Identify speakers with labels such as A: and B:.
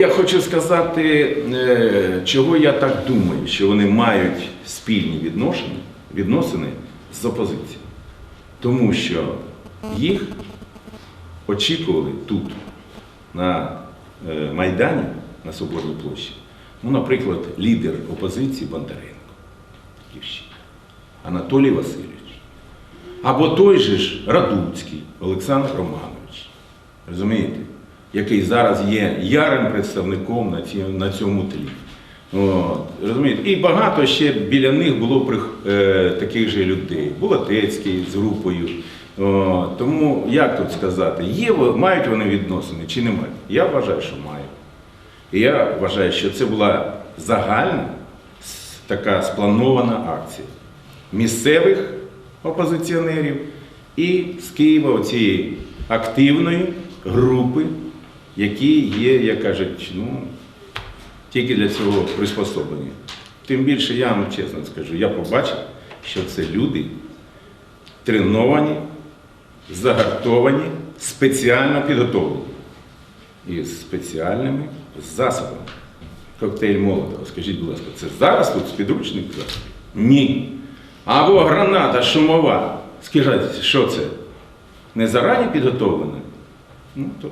A: Я хочу сказати, е, чого я так думаю, що вони мають спільні відношення, відносини з опозицією. Тому що їх очікували тут, на е, Майдані, на Соборній площі, ну, наприклад, лідер опозиції Бондаренко, Анатолій Васильович, або той же ж Радуцький Олександр Романович. Розумієте? Який зараз є ярим представником на, ці, на цьому тлі. Розумієте? І багато ще біля них було е, таких же людей. Булатецький з групою. От, тому як тут сказати, є, мають вони відносини чи не мають? Я вважаю, що мають. Я вважаю, що це була загальна така спланована акція місцевих опозиціонерів і з Києва цієї активної групи, які є, як кажуть, ну, тільки для цього приспособлені. Тим більше я вам чесно скажу, я побачив, що це люди треновані, загартовані, спеціально підготовлені і спеціальними засобами. Коктейль Молотова, скажіть, будь ласка, це зараз тут засобів? Ні. Або граната шумова. Скажіть, що це? Не зарані підготовлена? Ну, тож.